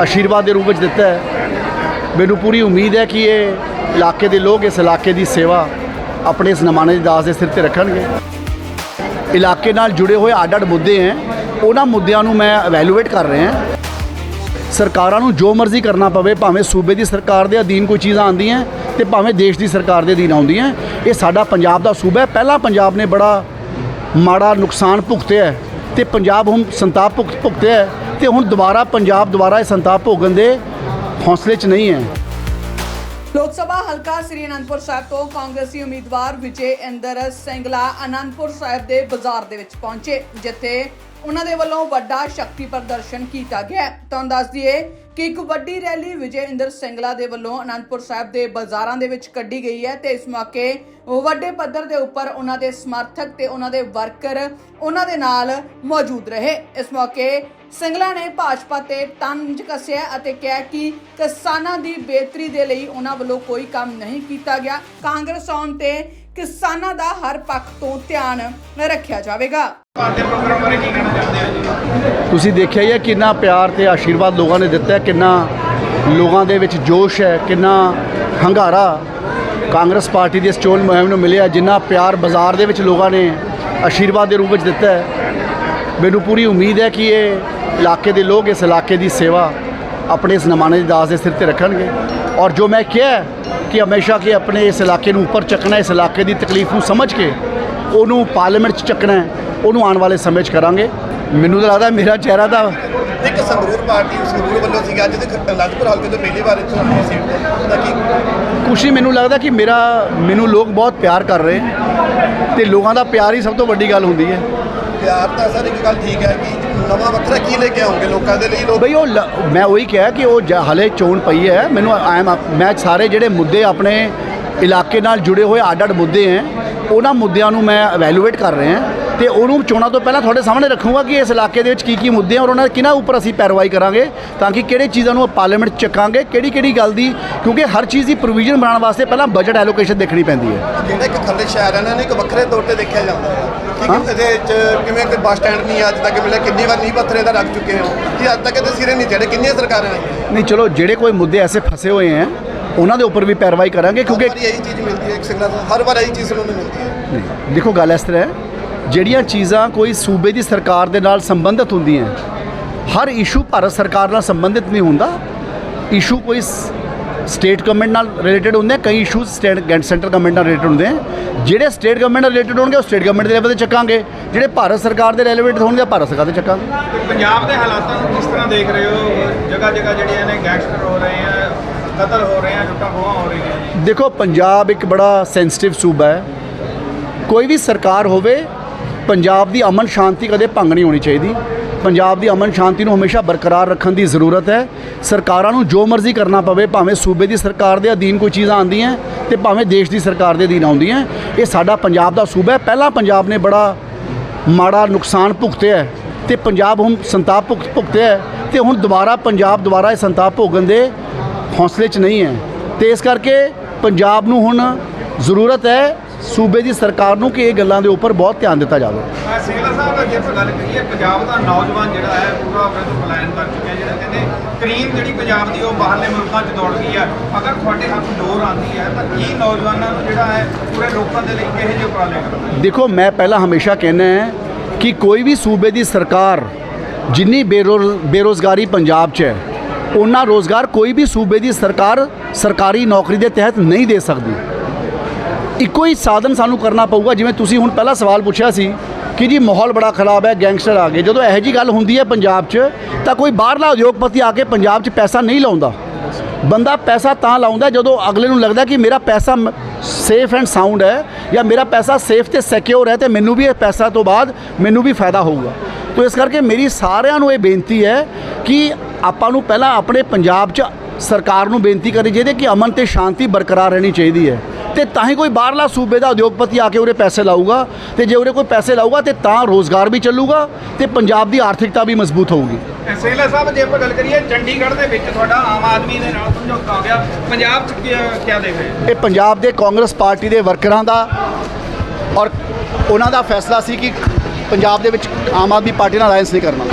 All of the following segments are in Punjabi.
ਆਸ਼ੀਰਵਾਦ ਦੇ ਰੂਪ ਵਿੱਚ ਦਿੱਤਾ ਹੈ। ਮੈਨੂੰ ਪੂਰੀ ਉਮੀਦ ਹੈ ਕਿ ਇਹ ਇਲਾਕੇ ਦੇ ਲੋਕ ਇਸ ਇਲਾਕੇ ਦੀ ਸੇਵਾ ਆਪਣੇ ਇਸ ਨਮਾਨੇ ਦੀ ਦਾਸ ਦੇ ਸਿਰ ਤੇ ਰੱਖਣਗੇ। ਇਲਾਕੇ ਨਾਲ ਜੁੜੇ ਹੋਏ ਅੱਡ-ਅੱਡ ਮੁੱਦੇ ਹੈ। ਉਹਨਾਂ ਮੁੱਦਿਆਂ ਨੂੰ ਮੈਂ ਇਵੈਲੂਏਟ ਕਰ ਰਿਹਾ ਹਾਂ। ਸਰਕਾਰਾਂ ਨੂੰ ਜੋ ਮਰਜ਼ੀ ਕਰਨਾ ਪਵੇ, ਭਾਵੇਂ ਸੂਬੇ ਦੀ ਸਰਕਾਰ ਦੇ ਅਧੀਨ ਕੋਈ ਚੀਜ਼ਾਂ ਆਉਂਦੀਆਂ ਤੇ ਭਾਵੇਂ ਦੇਸ਼ ਦੀ ਸਰਕਾਰ ਦੇ ਅਧੀਨ ਆਉਂਦੀਆਂ ਇਹ ਸਾਡਾ ਪੰਜਾਬ ਦਾ ਸੂਬਾ ਹੈ। ਪਹਿਲਾਂ ਪੰਜਾਬ ਨੇ ਬੜਾ ਮਾੜਾ ਨੁਕਸਾਨ ਭੁਗਤਿਆ ਹੈ ਤੇ ਪੰਜਾਬ ਹੁਣ ਸੰਤਾਪ ਭੁਗਤ ਭੁਗਤਿਆ ਤੇ ਹੁਣ ਦੁਬਾਰਾ ਪੰਜਾਬ ਦੁਬਾਰਾ ਇਹ ਸੰਤਾਪ ਭੋਗਣ ਦੇ ਹੌਸਲੇ 'ਚ ਨਹੀਂ ਹੈ। ਲੋਕ ਸਭਾ ਹਲਕਾ ਸ੍ਰੀ ਅਨੰਦਪੁਰ ਸਾਹਿਬ ਤੋਂ ਕਾਂਗਰਸੀ ਉਮੀਦਵਾਰ ਵਿਜੇ ਇੰਦਰ ਸਿੰਗਲਾ ਅਨੰਦਪੁਰ ਸਾਹਿਬ ਦੇ ਬਾਜ਼ਾਰ ਦੇ ਵਿੱਚ ਪਹੁੰਚੇ, ਜਿੱਥੇ ਉਹਨਾਂ ਦੇ ਵੱਲੋਂ ਵੱਡਾ ਸ਼ਕਤੀ ਪ੍ਰਦਰਸ਼ਨ ਕੀਤਾ ਗਿਆ ਤੁਹਾਨੂੰ ਦੱਸ ਦਈਏ ਕਿ ਇੱਕ ਵੱਡੀ ਰੈਲੀ ਵਿਜੇ ਇੰਦਰ ਸਿੰਗਲਾ ਦੇ ਵੱਲੋਂ ਅਨੰਦਪੁਰ ਸਾਹਿਬ ਦੇ ਬਾਜ਼ਾਰਾਂ ਦੇ ਵਿੱਚ ਕੱਢੀ ਗਈ ਹੈ ਤੇ ਇਸ ਮੌਕੇ ਵੱਡੇ ਪੱਧਰ ਦੇ ਉੱਪਰ ਉਹਨਾਂ ਦੇ ਸਮਰਥਕ ਤੇ ਉਹਨਾਂ ਦੇ ਵਰਕਰ ਉਹਨਾਂ ਦੇ ਨਾਲ ਮੌਜੂਦ ਰਹੇ। ਇਸ ਮੌਕੇ ਸਿੰਗਲਾ ਨੇ ਭਾਜਪਾ ਤੇ ਤੰਜ ਕੱਸਿਆ ਅਤੇ ਕਿਹਾ ਕਿ ਕਿਸਾਨਾਂ ਦੀ ਬਿਹਤਰੀ ਦੇ ਲਈ ਉਹਨਾਂ ਵੱਲੋਂ ਕੋਈ ਕੰਮ ਨਹੀਂ ਕੀਤਾ ਗਿਆ। ਕਾਂਗਰਸ ਆਉਣ ਤੇ ਕਿਸਾਨਾਂ ਦਾ ਹਰ ਪੱਖ ਤੋਂ ਧਿਆਨ ਰੱਖਿਆ ਜਾਵੇਗਾ। ਪਾਰਟੀ ਪ੍ਰੋਗਰਾਮ ਬਾਰੇ ਕੀ ਕਹਿਣਾ ਚਾਹੁੰਦੇ ਹੋ ਜੀ? ਤੁਸੀਂ ਦੇਖਿਆ ਹੀ ਹੈ ਕਿੰਨਾ ਪਿਆਰ ਤੇ ਆਸ਼ੀਰਵਾਦ ਲੋਕਾਂ ਨੇ ਦਿੱਤਾ ਹੈ ਕਿੰਨਾ ਲੋਕਾਂ ਦੇ ਵਿੱਚ ਜੋਸ਼ ਹੈ ਕਿੰਨਾ ਹੰਗਾਰਾ ਕਾਂਗਰਸ ਪਾਰਟੀ ਦੀ ਇਸ ਚੋਣ ਮੁਹਿੰਮ ਨੂੰ ਮਿਲਿਆ ਜਿੰਨਾ ਪਿਆਰ ਬਾਜ਼ਾਰ ਦੇ ਵਿੱਚ ਲੋਕਾਂ ਨੇ ਆਸ਼ੀਰਵਾਦ ਦੇ ਰੂਪ ਵਿੱਚ ਦਿੱਤਾ ਹੈ। ਮੈਨੂੰ ਪੂਰੀ ਉਮੀਦ ਹੈ ਕਿ ਇਹ ਇਲਾਕੇ ਦੇ ਲੋਕ ਇਸ ਇਲਾਕੇ ਦੀ ਸੇਵਾ ਆਪਣੇ ਇਸ ਨਮਾਨੇ ਦੀ ਦਾਸ ਦੇ ਸਿਰ ਤੇ ਰੱਖਣਗੇ। ਔਰ ਜੋ ਮੈਂ ਕਿਹਾ ਕਿ ਹਮੇਸ਼ਾ ਕਿ ਆਪਣੇ ਇਸ ਇਲਾਕੇ ਨੂੰ ਉੱਪਰ ਚੱਕਣਾ ਇਸ ਇਲਾਕੇ ਦੀ ਤਕਲੀਫ ਨੂੰ ਸਮਝ ਕੇ ਉਹਨੂੰ ਪਾਰਲੀਮੈਂਟ 'ਚ ਚੱਕਣਾ ਉਹਨੂੰ ਆਉਣ ਵਾਲੇ ਸਮੇਂ 'ਚ ਕਰਾਂਗੇ। ਮੈਨੂੰ ਤਾਂ ਲੱਗਦਾ ਮੇਰਾ ਚਿਹਰਾ ਤਾਂ ਇੱਕ ਸੰਗਰੂਰ ਪਾਰਟੀ ਸੰਗਰੂਰ ਵੱਲੋਂ ਸੀਗਾ ਜਿਹਦੇ ਅਨੰਦਪੁਰ ਹਲਕੇ ਤੋਂ ਪਹਿਲੀ ਵਾਰ ਇੱਥੋਂ ਆਪਣੀ ਸੀਟ ਤੇ। ਉਹਦਾ ਕੀ ਖੁਸ਼ੀ ਮੈਨੂੰ ਲੱਗਦਾ ਕਿ ਮੇਰਾ ਮੈਨੂੰ ਲੋਕ ਬਹੁਤ ਪਿਆਰ ਕਰ ਰਹੇ ਤੇ ਲੋਕਾਂ ਦਾ ਪਿਆਰ ਹੀ ਸਭ ਤੋਂ ਵੱਡੀ ਗੱਲ ਹੁੰਦੀ ਹੈ। ਪਿਆਰ ਤਾਂ ਸਰ ਇੱਕ ਗੱਲ ਠੀਕ ਹੈ ਕਿ ਨਵਾਂ ਵੱਖਰਾ ਕੀ ਲੈ ਕੇ ਆਉਂਗੇ ਲੋਕਾਂ ਦੇ ਲਈ? ਲੋਕ ਬਈ ਉਹ ਲ- ਮੈਂ ਉਹੀ ਕਿਹਾ ਕਿ ਉਹ ਜ- ਹਲੇ ਚੋਣ ਪਈ ਹੈ। ਮੈਨੂੰ ਆਈ ਐਮ ਮੈਂ ਸਾਰੇ ਜਿਹੜੇ ਮੁੱਦੇ ਆਪਣੇ ਇਲਾਕੇ ਨਾਲ ਜੁੜੇ ਹੋਏ ਅੱਡ-ਅੱਡ ਮੁੱਦੇ ਹੈ ਉਹਨਾਂ ਮੁੱਦਿਆਂ ਨੂੰ ਮੈਂ ਇਵੈਲੂਏਟ ਕਰ ਰਿਹਾ ਤੇ ਉਹਨੂੰ ਚੋਣਾਂ ਤੋਂ ਪਹਿਲਾਂ ਤੁਹਾਡੇ ਸਾਹਮਣੇ ਰੱਖੂੰਗਾ ਕਿ ਇਸ ਇਲਾਕੇ ਦੇ ਵਿੱਚ ਕੀ ਕੀ ਮੁੱਦੇ ਆ ਔਰ ਉਹਨਾਂ ਦੇ ਕਿਹਨਾਂ ਉੱਪਰ ਅਸੀਂ ਪੈਰਵਾਈ ਕਰਾਂਗੇ ਤਾਂ ਕਿ ਕਿਹੜੇ ਚੀਜ਼ਾਂ ਨੂੰ ਪਾਰਲੀਮੈਂਟ ਚੱਕਾਂਗੇ ਕਿਹੜੀ ਕਿਹੜੀ ਗੱਲ ਦੀ ਕਿਉਂਕਿ ਹਰ ਚੀਜ਼ ਦੀ ਪ੍ਰੋਵੀਜ਼ਨ ਬਣਾਉਣ ਵਾਸਤੇ ਪਹਿਲਾਂ ਬਜਟ ਐਲੋਕੇਸ਼ਨ ਦੇਖਣੀ ਪੈਂਦੀ ਹੈ। ਜਿਹੜਾ ਇੱਕ ਖੱਲੇ ਸ਼ਹਿਰ ਹੈ ਨਾ ਇਹਨੂੰ ਇੱਕ ਵੱਖਰੇ ਤੌਰ ਤੇ ਦੇਖਿਆ ਜਾਂਦਾ ਹੈ। ਕਿ। ਇਹਦੇ ਵਿੱਚ ਕਿਵੇਂ ਕੋਈ ਬੱਸ ਸਟੈਂਡ ਨਹੀਂ ਅੱਜ ਤੱਕ ਮਿਲਿਆ ਕਿੰਨੀ ਵਾਰ ਨਹੀਂ ਪੱਥਰੇ ਦਾ ਰੱਖ ਚੁੱਕੇ ਹੋ? ਕਿ ਅੱਜ ਤੱਕ ਇਹਦੇ ਸਿਰੇ ਨਹੀਂ ਚੜੇ ਕਿੰਨੀਆਂ ਸਰਕਾਰਾਂ ਆਈਆਂ ਨਹੀਂ ਚਲੋ ਜਿਹੜੇ ਕੋਈ ਮੁੱਦੇ ਐਸੇ ਫਸੇ ਹੋਏ ਹੈ ਉਹਨਾਂ ਦੇ ਉੱਪਰ ਵੀ ਪੈਰਵਾਈ ਕਰਾਂਗੇ ਕਿਉਂਕਿ ਕਿਉਂਕਿ ਇਹੀ ਚੀਜ਼ ਮਿਲਦੀ ਹੈ ਇੱਕ ਸਿਗਨਲ ਹਰ ਵਾਰ ਇਹੀ ਚੀਜ਼ ਸੁਣਨ ਨੂੰ ਮਿਲਦੀ ਹੈ। ਨਹੀਂ, ਦੇਖੋ ਗੱਲ ਇਸ ਤਰ੍ਹਾਂ ਹੈ ਜਿਹੜੀਆਂ ਚੀਜ਼ਾਂ ਕੋਈ ਸੂਬੇ ਦੀ ਸਰਕਾਰ ਦੇ ਨਾਲ ਸੰਬੰਧਿਤ ਹੁੰਦੀਆਂ ਹਰ ਇਸ਼ੂ ਭਾਰਤ ਸਰਕਾਰ ਨਾਲ ਸੰਬੰਧਿਤ ਨਹੀਂ ਹੁੰਦਾ ਇਸ਼ੂ ਕੋਈ ਸਟੇਟ ਗਵਰਨਮੈਂਟ ਨਾਲ ਰਿਲੇਟਡ ਹੁੰਦੇ ਆ, ਕਈ ਇਸ਼ੂਜ਼ ਸਟੇਟ ਸੈਂਟਰ ਗਵਰਨਮੈਂਟ ਨਾਲ ਰਿਲੇਟਡ ਹੁੰਦੇ ਆ। ਜਿਹੜੇ ਸਟੇਟ ਗਵਰਨਮੈਂਟ ਨਾਲ ਰਿਲੇਟਡ ਹੋਣਗੇ ਉਹ ਸਟੇਟ ਗਵਰਨਮੈਂਟ ਦੇ ਲੈਵਲ ਤੇ ਚੱਕਾਂਗੇ। ਜਿਹੜੇ ਭਾਰਤ ਸਰਕਾਰ ਦੇ ਰੈਲੇਵੈਂਟ ਹੋਣਗੇ ਭਾਰਤ ਸਰਕਾਰ ਦੇ ਚੱਕਾਂਗੇ। ਪੰਜਾਬ ਦੇ ਹਾਲਾਤਾਂ ਨੂੰ ਕਿਸ ਤਰ੍ਹਾਂ ਦੇਖ ਰਹੇ ਹੋ? ਜਗ੍ਹਾ ਜਗ੍ਹਾ ਜਿਹੜੀਆਂ ਨੇ ਗੈਂਗਸਟਰ ਹੋ ਰਹੇ ਆ ਕਤਲ ਹੋ ਰਹੇ ਆ ਲੁੱਟਾਂ ਖੋਹਾਂ ਹੋ ਰਹੀਆਂ ਦੇਖੋ ਪੰਜਾਬ ਇੱਕ ਬੜਾ ਸੈਂਸਿਟਿਵ ਸੂਬਾ ਹੈ। ਕੋਈ ਵੀ ਸਰਕਾਰ ਹੋਵੇ ਪੰਜਾਬ ਦੀ ਅਮਨ ਸ਼ਾਂਤੀ ਕਦੇ ਭੰਗ ਨਹੀਂ ਹੋਣੀ ਚਾਹੀਦੀ। ਪੰਜਾਬ ਦੀ ਅਮਨ ਸ਼ਾਂਤੀ ਨੂੰ ਹਮੇਸ਼ਾ ਬਰਕਰਾਰ ਰੱਖਣ ਦੀ ਜ਼ਰੂਰਤ ਹੈ। ਸਰਕਾਰਾਂ ਨੂੰ ਜੋ ਮਰਜ਼ੀ ਕਰਨਾ ਪਵੇ, ਭਾਵੇਂ ਸੂਬੇ ਦੀ ਸਰਕਾਰ ਦੇ ਅਧੀਨ ਕੋਈ ਚੀਜ਼ਾਂ ਆਉਂਦੀਆਂ ਤੇ ਭਾਵੇਂ ਦੇਸ਼ ਦੀ ਸਰਕਾਰ ਦੇ ਅਧੀਨ ਆਉਂਦੀਆਂ। ਇਹ ਸਾਡਾ ਪੰਜਾਬ ਦਾ ਸੂਬਾ ਹੈ। ਪਹਿਲਾਂ ਪੰਜਾਬ ਨੇ ਬੜਾ ਮਾੜਾ ਨੁਕਸਾਨ ਭੁਗਤਿਆ ਹੈ ਤੇ ਪੰਜਾਬ ਹੁਣ ਸੰਤਾਪ ਭੁਗਤ ਭੁਗਤਿਆ ਹੈ ਤੇ ਹੁਣ ਦੁਬਾਰਾ ਪੰਜਾਬ ਦੁਬਾਰਾ ਇਹ ਸੰਤਾਪ ਭੋਗਣ ਦੇ ਹੌਸਲੇ 'ਚ ਨਹੀਂ ਹੈ। ਤੇ ਇਸ ਕਰਕੇ ਪੰਜਾਬ ਨੂੰ ਹੁਣ ਜ਼ਰੂਰਤ ਹੈ ਸੂਬੇ ਦੀ ਸਰਕਾਰ ਨੂੰ ਕਿ ਇਹ ਗੱਲਾਂ ਦੇ ਉੱਪਰ ਬਹੁਤ ਧਿਆਨ ਦਿੱਤਾ ਜਾਵੇ। ਸਿੰਗਲਾ ਸਾਹਿਬ ਦਾ ਜੇ ਗੱਲ ਕਰੀਏ ਪੰਜਾਬ ਦਾ ਨੌਜਵਾਨ ਜਿਹੜਾ ਹੈ ਪੂਰਾ ਆਪਣੇ ਤੋਂ ਪਲਾਇਨ ਕਰ ਚੁੱਕਿਆ ਜਿਹੜਾ ਕਹਿੰਦੇ ਕਰੀਮ ਜਿਹੜੀ ਪੰਜਾਬ ਦੀ ਉਹ ਬਾਹਰਲੇ ਮੁਲਕਾਂ 'ਚ ਦੌੜ ਗਈ ਹੈ। ਅਗਰ ਤੁਹਾਡੇ ਹੱਥ ਡੋਰ ਆਉਂਦੀ ਹੈ ਤਾਂ ਕੀ ਨੌਜਵਾਨਾਂ ਨੂੰ ਜਿਹੜਾ ਹੈ ਪੂਰੇ ਲੋਕਾਂ ਦੇ ਲਈ ਕਿਹੋ ਜਿਹੇ ਉਪਰਾਲੇ ਕਰਨਾ ਦੇਖੋ ਮੈਂ ਪਹਿਲਾਂ ਹਮੇਸ਼ਾ ਕਹਿੰਦਾ ਹੈ ਕਿ ਕੋਈ ਵੀ ਸੂਬੇ ਦੀ ਸਰਕਾਰ ਜਿੰਨੀ ਬੇਰੋ- ਬੇਰੁਜ਼ਗਾਰੀ ਪੰਜਾਬ 'ਚ ਹੈ ਉਹਨਾਂ ਰੋਜ਼ਗਾਰ ਕੋਈ ਵੀ ਸੂਬੇ ਦੀ ਸਰਕਾਰ ਸਰਕਾਰੀ ਨੌਕਰੀ ਦੇ ਤਹਿਤ ਨਹੀਂ ਦੇ ਸਕਦੀ। ਇੱਕੋ ਹੀ ਸਾਧਨ ਸਾਨੂੰ ਕਰਨਾ ਪਊਗਾ, ਜਿਵੇਂ ਤੁਸੀਂ ਹੁਣ ਪਹਿਲਾ ਸਵਾਲ ਪੁੱਛਿਆ ਸੀ ਕਿ ਜੀ ਮਾਹੌਲ ਬੜਾ ਖਰਾਬ ਹੈ, ਗੈਂਗਸਟਰ ਆ ਗਏ। ਜਦੋਂ ਇਹੋ ਜੀ ਗੱਲ ਹੁੰਦੀ ਹੈ ਪੰਜਾਬ 'ਚ, ਤਾਂ ਕੋਈ ਬਾਹਰਲਾ ਉਦਯੋਗਪਤੀ ਆ ਕੇ ਪੰਜਾਬ 'ਚ ਪੈਸਾ ਨਹੀਂ ਲਾਉਂਦਾ। ਬੰਦਾ ਪੈਸਾ ਤਾਂ ਲਾਉਂਦਾ ਜਦੋਂ ਅਗਲੇ ਨੂੰ ਲੱਗਦਾ ਕਿ ਮੇਰਾ ਪੈਸਾ ਸੇਫ ਐਂਡ ਸਾਊਂਡ ਹੈ ਜਾਂ ਮੇਰਾ ਪੈਸਾ ਸੇਫ ਤੇ ਸਿਕਿਉਰ ਹੈ ਤੇ ਮੈਨੂੰ ਵੀ ਇਹ ਪੈਸਾ ਤੋਂ ਬਾਅਦ ਮੈਨੂੰ ਵੀ ਫਾਇਦਾ ਹੋਊਗਾ। ਤੋ ਇਸ ਕਰਕੇ ਮੇਰੀ ਸਾਰਿਆਂ ਨੂੰ ਇਹ ਬੇਨਤੀ ਹੈ ਕਿ ਆਪਾਂ ਨੂੰ ਪਹਿਲਾਂ ਆਪਣੇ ਪੰਜਾਬ 'ਚ ਸਰਕਾਰ ਨੂੰ ਬੇਨਤੀ ਕਰਨੀ ਚਾਹੀਦੀ ਹੈ ਕਿ ਅਮਨ ਤੇ ਸ਼ਾਂਤੀ ਬਰਕਰਾਰ ਰਹਿਣੀ ਚਾਹੀਦੀ ਹੈ। ਤੇ ਤਾਂ ਹੀ ਕੋਈ ਬਾਹਰਲਾ ਸੂਬੇ ਦਾ ਉਦਯੋਗਪਤੀ ਆ ਕੇ ਉਰੇ ਪੈਸੇ ਲਾਊਗਾ ਤੇ ਜੇ ਉਰੇ ਕੋਈ ਪੈਸੇ ਲਾਊਗਾ ਤੇ ਤਾਂ ਰੋਜ਼ਗਾਰ ਵੀ ਚੱਲੂਗਾ ਤੇ ਪੰਜਾਬ ਦੀ ਆਰਥਿਕਤਾ ਵੀ ਮਜ਼ਬੂਤ ਹੋਊਗੀ। ਸਿੰਗਲਾ ਸਾਹਿਬ ਜੇ ਆਪਾਂ ਗੱਲ ਕਰੀਏ ਚੰਡੀਗੜ੍ਹ ਦੇ ਵਿੱਚ ਤੁਹਾਡਾ ਆਮ ਆਦਮੀ ਦੇ ਨਾਲ ਸਮਝੌਤਾ ਹੋ ਗਿਆ। ਪੰਜਾਬ 'ਚ ਕੀ ਦੇਖ ਰਹੇ ਇਹ ਪੰਜਾਬ ਦੇ ਕਾਂਗਰਸ ਪਾਰਟੀ ਦੇ ਵਰਕਰਾਂ ਦਾ ਔਰ ਉਹਨਾਂ ਦਾ ਫੈਸਲਾ ਸੀ ਕਿ ਪੰਜਾਬ ਦੇ ਵਿੱਚ ਆਮ ਆਦਮੀ ਪਾਰਟੀ ਨਾਲ ਅਲਾਈਅੰਸ ਨਹੀਂ ਕਰਨਾ।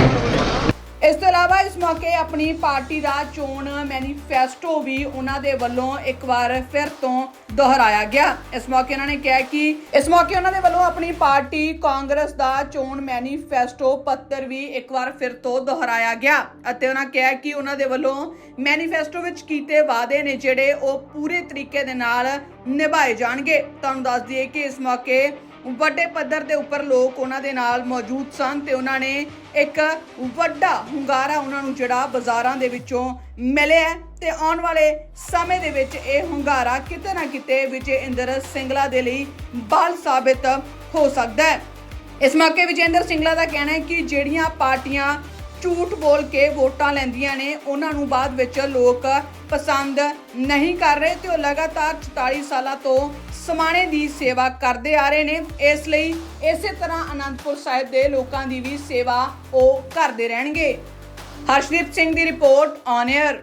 ਇਸ ਮੌਕੇ ਆਪਣੀ ਪਾਰਟੀ ਦਾ ਚੋਣ ਮੈਨੀਫੈਸਟੋ ਵੀ ਉਹਨਾਂ ਦੇ ਵੱਲੋਂ ਇੱਕ ਵਾਰ ਫਿਰ ਤੋਂ ਦੁਹਰਾਇਆ ਗਿਆ। ਇਸ ਮੌਕੇ ਉਹਨਾਂ ਨੇ ਕਿਹਾ ਕਿ ਇਸ ਮੌਕੇ ਉਹਨਾਂ ਦੇ ਵੱਲੋਂ ਆਪਣੀ ਪਾਰਟੀ ਕਾਂਗਰਸ ਦਾ ਚੋਣ ਮੈਨੀਫੈਸਟੋ ਪੱਤਰ ਵੀ ਇੱਕ ਵਾਰ ਫਿਰ ਤੋਂ ਦੁਹਰਾਇਆ ਗਿਆ ਅਤੇ ਉਹਨਾਂ ਕਿਹਾ ਕਿ ਉਹਨਾਂ ਦੇ ਵੱਲੋਂ ਮੈਨੀਫੈਸਟੋ ਵਿੱਚ ਕੀਤੇ ਵਾਅਦੇ ਨੇ ਜਿਹੜੇ ਉਹ ਪੂਰੇ ਤਰੀਕੇ ਦੇ ਨਾਲ ਨਿਭਾਏ ਜਾਣਗੇ। ਤੁਹਾਨੂੰ ਦੱਸ ਦਈਏ ਕਿ ਇਸ ਮੌਕੇ ਵੱਡੇ ਪੱਧਰ ਦੇ ਉੱਪਰ ਲੋਕ ਉਹਨਾਂ ਦੇ ਨਾਲ ਮੌਜੂਦ ਸਨ ਤੇ ਉਹਨਾਂ ਨੇ ਇੱਕ ਵੱਡਾ ਹੁੰਗਾਰਾ ਉਹਨਾਂ ਨੂੰ ਜਿਹੜਾ ਬਾਜ਼ਾਰਾਂ ਦੇ ਵਿੱਚੋਂ ਮਿਲਿਆ ਹੈ ਤੇ ਆਉਣ ਵਾਲੇ ਸਮੇਂ ਦੇ ਵਿੱਚ ਇਹ ਹੁੰਗਾਰਾ ਕਿਤੇ ਨਾ ਕਿਤੇ ਵਿਜੇ ਇੰਦਰ ਸਿੰਗਲਾ ਦੇ ਲਈ ਬਲ ਸਾਬਿਤ ਹੋ ਸਕਦਾ ਹੈ। ਇਸ ਮੌਕੇ ਵਿਜੇਂਦਰ ਸਿੰਗਲਾ ਦਾ ਕਹਿਣਾ ਹੈ ਕਿ ਜਿਹੜੀਆਂ ਪਾਰਟੀਆਂ ਝੂਠ ਬੋਲ ਕੇ ਵੋਟਾਂ ਲੈਂਦੀਆਂ ਨੇ, ਉਹਨਾਂ ਨੂੰ ਬਾਅਦ ਵਿੱਚ ਲੋਕ ਪਸੰਦ ਨਹੀਂ ਕਰ ਰਹੇ ਤੇ ਉਹ ਲਗਾਤਾਰ 44 ਸਾਲਾਂ ਤੋਂ ਸਮਾਣੇ ਦੀ ਸੇਵਾ ਕਰਦੇ ਆ ਰਹੇ ਨੇ। ਇਸ ਲਈ ਇਸੇ ਤਰ੍ਹਾਂ ਅਨੰਦਪੁਰ ਸਾਹਿਬ ਦੇ ਲੋਕਾਂ ਦੀ ਵੀ ਸੇਵਾ ਉਹ ਕਰਦੇ ਰਹਿਣਗੇ। ਹਰਸ਼ਦੀਪ ਸਿੰਘ ਦੀ ਰਿਪੋਰਟ ਔਨ 에ਅਰ